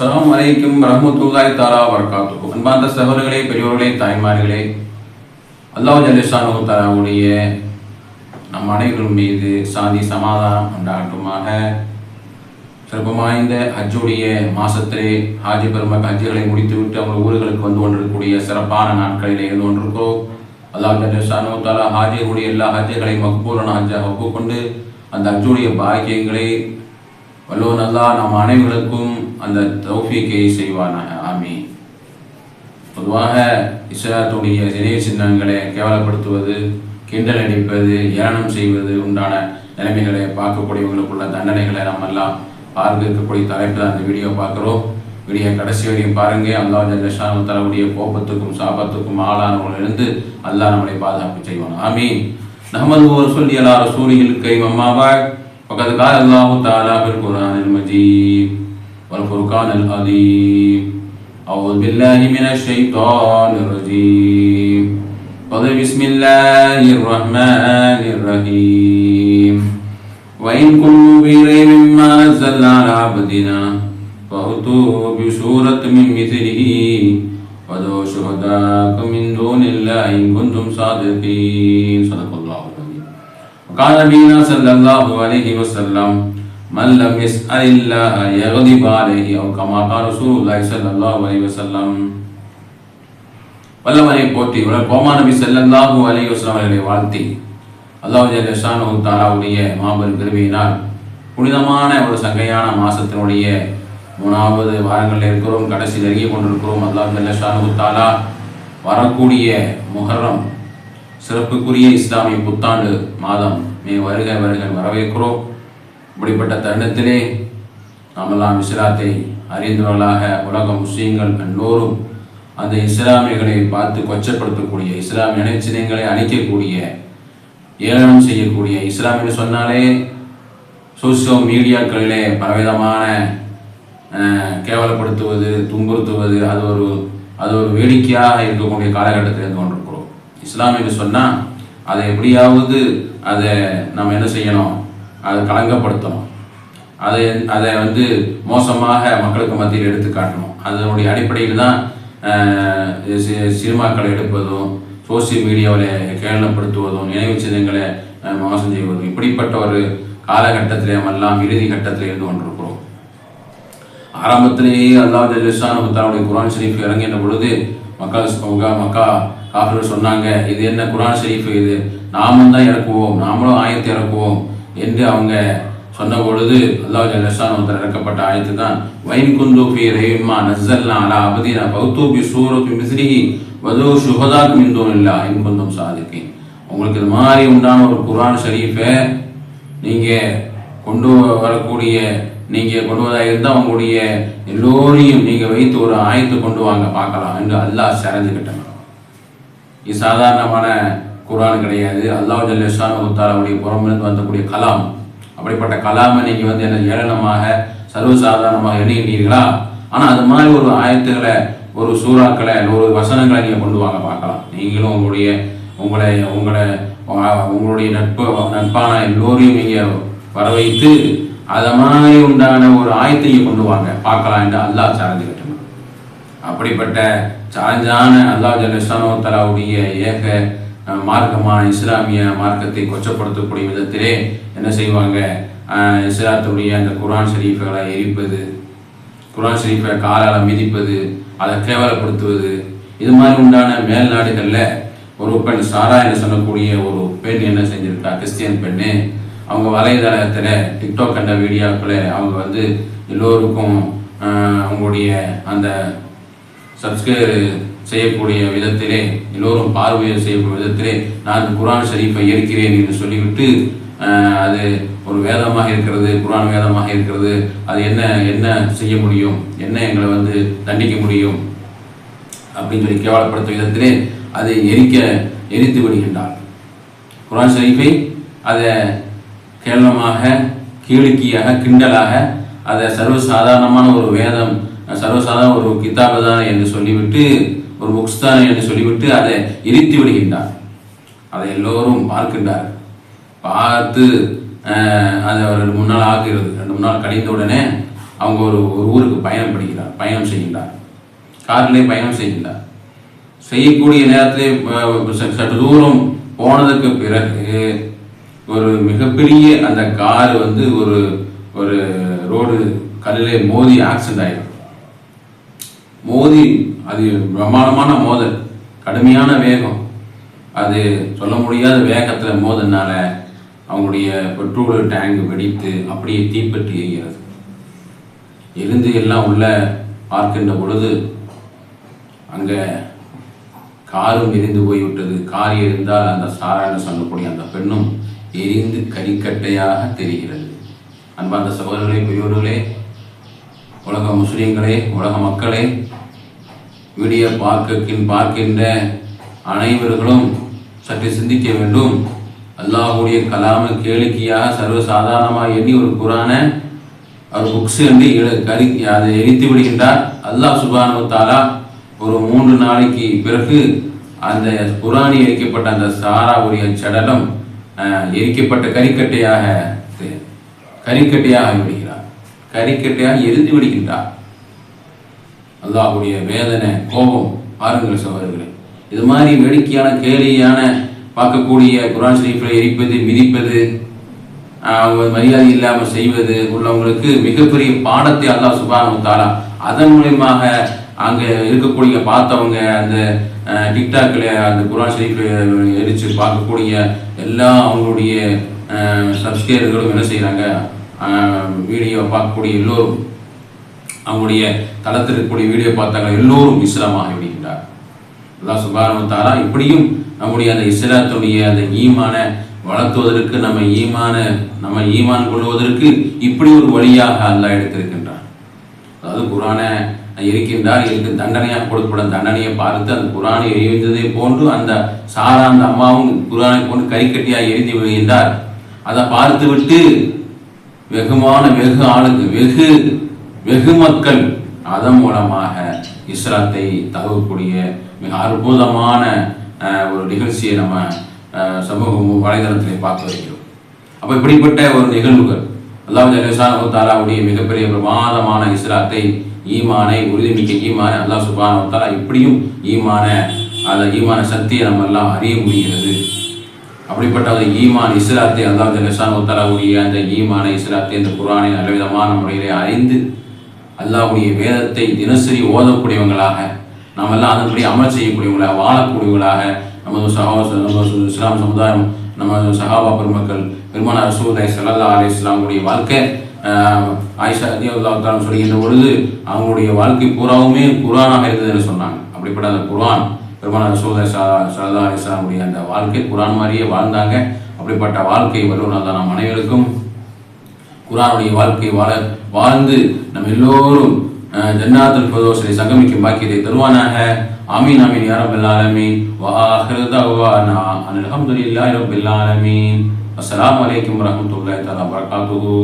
அஸ்ஸலாமு வலைக்கும் ரஹமத்துல்லாய் தாரா வரகாத்து அன்பார்ந்த சகோதரர்களே பெரியோர்களே தாய்மார்களே அல்லாஹ் ஜல்லிஷானு தாராவுடைய நம் அனைவரும் மீது சாந்தி சமாதானம் உண்டாகட்டுமாக சிறப்பு வாய்ந்த ஹஜ்ஜுடைய மாசத்திலே ஹாஜி பெருமக் ஹஜ்ஜுகளை முடித்துவிட்டு அவங்க ஊர்களுக்கு வந்து கொண்டிருக்கக்கூடிய சிறப்பான நாட்களிலே இருந்து கொண்டிருக்கிறோம் அல்லாஹ் ஜல்லிஷானு தாரா ஹாஜிகளுடைய எல்லா ஹஜ்ஜுகளை மக்பூலான ஹஜ்ஜாக ஒப்புக்கொண்டு அந்த ஹஜ்ஜுடைய பாக்கியங்களை வல்லோ நல்லா நம் அனைவருக்கும் அந்த தௌஃபீக்கை செய்வானா? ஆமி பொதுவாக இஸ்லாத்துடைய சிறிய சின்னங்களை கேவலப்படுத்துவது கிண்டல் அடிப்பது ஏளனம் செய்வது உண்டான நிலைமைகளை பார்க்கக்கூடியவங்களுக்குள்ள தண்டனைகளை நம்ம எல்லாம் பார்க்க இருக்கக்கூடிய தலைப்பில் அந்த வீடியோ பார்க்குறோம். வீடியோ கடைசி வரையும் பாருங்க. அல்லா ஜல்லஷான் தலவுடைய கோபத்துக்கும் சாபத்துக்கும் ஆளானவர்களிருந்து அல்லாஹ் நம்மளை பாதுகாப்பு செய்வோம் ஆமீன். நமது ஒரு சொல்லி எல்லாரும் சூரியல் கை பக்கத்து கால அல்லாஹு தாலா பெருக்குறான் மஜீப் والفرقان العظيم أعوذ بالله من الشيطان الرجيم قل بسم الله الرحمن الرحيم وإن كنتم في ريب مما نزلنا على عبدنا فأتوا بسورة من مثله ودعوا شهداءكم من دون الله إن كنتم صادقين. صدق الله العظيم. وقال نبينا صلى الله عليه وسلم من لم يسأل الله يغضب عليه أو كما قال رسول الله صلى الله عليه وسلم வல்லவனை போற்றி உலக கோமா நபி ஸல்லல்லாஹு அலைஹி வஸல்லம் அவர்களை வாழ்த்தி அல்லாஹ் ஜல்லஷானு தாலாவுடைய மாபெரும் கிருபையினால் புனிதமான ஒரு சங்கையான மாசத்தினுடைய மூணாவது வாரங்களில் இருக்கிறோம் கடைசி நெருங்கி கொண்டிருக்கிறோம் அல்லாஹ் ஜல்லஷானு தாலா வரக்கூடிய முஹர்ரம் சிறப்புக்குரிய இஸ்லாமிய புத்தாண்டு மாதம் மே வருக வருக வரவேற்கிறோம் இப்படிப்பட்ட தருணத்திலே நாமெல்லாம் இஸ்லாத்தை அறிந்தவர்களாக உலக முஸ்லீம்கள் எல்லோரும் அந்த இஸ்லாமியர்களை பார்த்து கொச்சப்படுத்தக்கூடிய இஸ்லாமிய இணைச்சினங்களை அழிக்கக்கூடிய ஏளனம் செய்யக்கூடிய இஸ்லாமியர் சொன்னாலே சோசியல் மீடியாக்களிலே பலவிதமான கேவலப்படுத்துவது துன்புறுத்துவது அது ஒரு அது ஒரு வேடிக்கையாக இருக்கக்கூடிய காலகட்டத்தில் இருந்து கொண்டிருக்கிறோம். இஸ்லாம் என்று சொன்னால் அதை எப்படியாவது அதை நம்ம என்ன செய்யணும்? அதை களங்கப்படுத்தணும். அதை அதை வந்து மோசமாக மக்களுக்கு மத்தியில் எடுத்து காட்டணும். அதனுடைய அடிப்படையில் தான் சினிமாக்களை எடுப்பதும் சோசியல் மீடியாவில் கேளனப்படுத்துவதும் நினைவு சின்னங்களை மோசம் செய்வதும் இப்படிப்பட்ட ஒரு காலகட்டத்திலே எல்லாம் இறுதி கட்டத்தில் இருந்து கொண்டிருக்கிறோம். ஆரம்பத்திலேயே அல்லாஹ் ஜல்லிஷான் தன்னுடைய குரான் ஷெரீஃப் இறங்கின பொழுது மக்கள் அவங்க மக்கா காஃபிர் சொன்னாங்க இது என்ன குரான் ஷெரீஃப் இது? நாமும் தான் இறக்குவோம். நாமளும் ஆயத்தை இறக்குவோம். என்று அவங்க சொன்ன பொழுது அல்லாஹ் ஜல்லிஷான் ஒருத்தர் இறக்கப்பட்ட ஆயத்து தான் வைன் குந்து பி ரஹிமா நஸ்ஸல்னா அலா அபதினா பௌத்து பி சூரத்து மிஸ்ரிஹி வதோ சுஹதாக் மின் இல்லா இன் குந்தும் சாதிக்கேன். உங்களுக்கு இது மாதிரி உண்டான ஒரு குரான் ஷரீஃபை நீங்க கொண்டு வரக்கூடிய நீங்க கொண்டு வரதா இருந்தால் உங்களுடைய எல்லோரையும் நீங்க வைத்து ஒரு ஆயத்து கொண்டு வாங்க பார்க்கலாம் என்று அல்லாஹ் சரஞ்சுக்கிட்டாங்க இது சாதாரணமான குரான் கிடையாது. அல்லாஹ் ஜல்லேஷான் உத்தாலாவுடைய புறமிருந்து வந்தக்கூடிய கலாம். அப்படிப்பட்ட கலாமை நீங்கள் வந்து என்ன ஏளனமாக சர்வசாதாரணமாக எண்ணுகின்றீர்களா? ஆனால் அது மாதிரி ஒரு ஆயத்துக்களை ஒரு சூறாக்களை ஒரு வசனங்களை நீங்கள் கொண்டு வாங்க பார்க்கலாம். நீங்களும் உங்களுடைய உங்களை உங்களை உங்களுடைய நட்பு நட்பான எல்லோரையும் நீங்கள் வர வைத்து அதை மாதிரி உண்டான ஒரு ஆயத்தையும் கொண்டு வாங்க. பார்க்கலாம் என்று அல்லாஹ் சார்ந்து கட்டணும் அப்படிப்பட்ட சார்ஜான அல்லாஹ் ஜல்லிஸ்லானோ தலாவுடைய ஏக மார்க்கமான இஸ்லாமிய மார்க்கத்தை கொச்சப்படுத்தக்கூடிய விதத்திலே என்ன செய்வாங்க? இஸ்லாத்துடைய அந்த குரான் ஷரீஃப்களை எரிப்பது குரான் ஷரீஃபை காலால் மிதிப்பது அதை கேவலப்படுத்துவது இது மாதிரி உண்டான மேல் நாடுகளில் ஒரு பெண் சாரா என்று சொல்லக்கூடிய ஒரு பெண் என்ன செஞ்சுருக்கா? கிறிஸ்டியன் பெண்ணு. அவங்க வலைதளத்தில் டிக்டாக் கண்ட வீடியோக்களை அவங்க வந்து எல்லோருக்கும் அவங்களுடைய அந்த சப்ஸ்கிரைபர் செய்யக்கூடிய விதத்திலே எல்லோரும் பார்வையில் செய்யக்கூடிய விதத்திலே நான் குரான் ஷரீஃபை ஏற்கிறேன் என்று சொல்லிவிட்டு அது ஒரு வேதமாக இருக்கிறது குரான் வேதமாக இருக்கிறது அது என்ன என்ன செய்ய முடியும் என்ன எங்களை வந்து தண்டிக்க முடியும் அப்படின்னு சொல்லி கேவலப்படுத்தும் விதத்திலே அதை எரிக்க எரித்து விடுகின்றார். குரான் ஷரீஃபை அதை கேவலமாக கீழ்க்கியாக கிண்டலாக அதை சர்வசாதாரணமான ஒரு வேதம் சர்வசாதாரண ஒரு கிதாபு தான் என்று சொல்லிவிட்டு ஒரு புக்ஸ் தான் என்று சொல்லிவிட்டு அதை எரித்து விடுகின்றார் அதை எல்லோரும் பார்க்கின்றார் பார்த்து அது ஒரு ரெண்டு மூணு நாள் ஆகிறது. ரெண்டு மூணு நாள் கழிந்த உடனே அவங்க ஒரு ஒரு ஊருக்கு பயணம் படிக்கிறார் பயணம் செய்கின்றார். காரிலே பயணம் செய்கின்றார். செய்யக்கூடிய நேரத்திலே ச- சற்று தூரம் போனதுக்கு பிறகு ஒரு மிகப்பெரிய அந்த கார் வந்து ஒரு ஒரு ரோடு கல்லிலே மோதி ஆக்சிடென்ட் ஆயிடும். மோதி அது பிரமாண்டமான மோதல் கடுமையான வேகம். அது சொல்ல முடியாத வேகத்தில் மோதனால அவங்களுடைய பெட்ரோல் டேங்க் வெடித்து அப்படியே தீப்பற்றி எரிகிறது. எரிந்து எல்லாம் உள்ள பார்க்கின்ற பொழுது அங்கே காரும் எரிந்து போய்விட்டது. கார் எரிந்தால் அந்த சாராயண சொல்லக்கூடிய அந்த பெண்ணும் எரிந்து கறிக்கட்டையாக தெரிகிறது. அன்பார்ந்த சகோதரர்களே பெரியோர்களே உலக முஸ்லீம்களே உலக மக்களே வீடியோ பார்க்கின் பார்க்கின்ற அனைவர்களும் சற்று சிந்திக்க வேண்டும். அல்லாஹ்வுடைய கலாம கேளிக்கையாக சர்வசாதாரணமாக எண்ணி ஒரு குரானை அவர் புக்ஸ் என்று எழு- கரி அதை எரித்து விடுகின்றார். அல்லாஹ் சுபானு ஒரு மூன்று நாளைக்கு பிறகு அந்த குரானி எரிக்கப்பட்ட அந்த சாராவுடைய சடலம் எரிக்கப்பட்ட கரிக்கட்டையாக கறிக்கட்டையாக கரிக்கட்டையாக விடுகிறார். கரிக்கட்டையாக எரிந்து விடுகின்றார். அல்லாஹுடைய வேதனை கோபம் பாருங்கள் சகோதரர்களே. இது மாதிரி வேடிக்கையான கேலியான பார்க்கக்கூடிய குரான் ஷரீஃபில் எரிப்பது மிதிப்பது அவங்க மரியாதை இல்லாமல் செய்வது உள்ளவங்களுக்கு மிகப்பெரிய பாடத்தை அல்லாஹ் சுபானு தாலா அதன் மூலியமாக அங்கே இருக்கக்கூடிய பார்த்தவங்க அந்த டிக்டாக்கில் டிக்டாக்ல அந்த குரான் ஷரீஃபில் எரிச்சு பார்க்கக்கூடிய எல்லா அவங்களுடைய சப்ஸ்கிரைபர்களும் என்ன செய்கிறாங்க வீடியோ பார்க்கக்கூடிய எல்லோரும் அவங்களுடைய தளத்தில் இருக்கக்கூடிய வீடியோ பார்த்தாங்க எல்லோரும் இஸ்லாமாக விடுகின்றார் அல்லா சுபாரம் தாரா இப்படியும் நம்முடைய அந்த இஸ்லாத்துடைய அந்த ஈமான வளர்த்துவதற்கு நம்ம ஈமான நம்ம ஈமான் கொள்வதற்கு இப்படி ஒரு வழியாக அல்லாஹ் எடுத்திருக்கின்றான். அதாவது குரானை இருக்கின்றார் எனக்கு தண்டனையாக கொடுக்கப்படும் தண்டனையை பார்த்து அந்த குரானை எழுந்ததை போன்று அந்த சாரா அந்த அம்மாவும் குரானை போன்று கறிக்கட்டியாக எழுதி விடுகின்றார். அதை பார்த்து விட்டு வெகுமான வெகு ஆளுக்கு வெகு வெகு மக்கள் அதன் மூலமாக இஸ்லாத்தை தகவக்கூடிய மிக அற்புதமான ஒரு நிகழ்ச்சியை நம்ம அஹ், சமூக வலைதளத்தில் பார்க்க வருகிறோம். அப்போ இப்படிப்பட்ட ஒரு நிகழ்வுகள் அல்லாஹ் ஜலேசான தாலாவுடைய மிகப்பெரிய பிரமாதமான இஸ்லாத்தை ஈமானை உறுதிமிக்க ஈமான அல்லாஹ் சுபான தாலா இப்படியும் ஈமான அந்த ஈமான சக்தியை நம்ம எல்லாம் அறிய முடிகிறது. அப்படிப்பட்ட அந்த ஈமான் இஸ்லாத்தை அல்லாஹ் ஜலேசான தாலாவுடைய அந்த ஈமான இஸ்லாத்தை இந்த குரானை நல்லவிதமான முறையிலே அறிந்து அல்லாஹ்வுடைய வேதத்தை தினசரி ஓதக்கூடியவங்களாக நாம் எல்லாம் அதன்படி அமல் செய்யக்கூடியவங்களாக வாழக்கூடியவங்களாக நமது சகோ நம்ம இஸ்லாம் சமுதாயம் நம்ம சஹாபா பெருமக்கள் பெருமான ரசூலை சல்லா அலி இஸ்லாமுடைய வாழ்க்கை ஆயிஷா அலி சொல்கின்ற பொழுது அவங்களுடைய வாழ்க்கை பூராவுமே குரானாக இருந்ததுன்னு சொன்னாங்க. அப்படிப்பட்ட அந்த குரான் பெருமான ரசூலை சல்லா அலி இஸ்லாமுடைய அந்த வாழ்க்கை குரான் மாதிரியே வாழ்ந்தாங்க. அப்படிப்பட்ட வாழ்க்கை வல்லுநர் தான் நம் அனைவருக்கும் குரானுடைய வாழ்க்கை வாழ வாழ்ந்து நம் எல்லோரும் அஹ், ஜன்னாத்துல் ஃபர்தௌஸிலே சங்கமிக்கும் பாக்கியத்தை தருவானாக. ஆமீன் ஆமீன் யா ரப்பல் ஆலமீன். வ ஆஹிரு தஅவானா அனில் ரப்பில் ஆலமீன். அஸ்ஸலாமு அலைக்கும் வரஹ்மத்துல்லாஹி தஆலா வரகாத்துஹு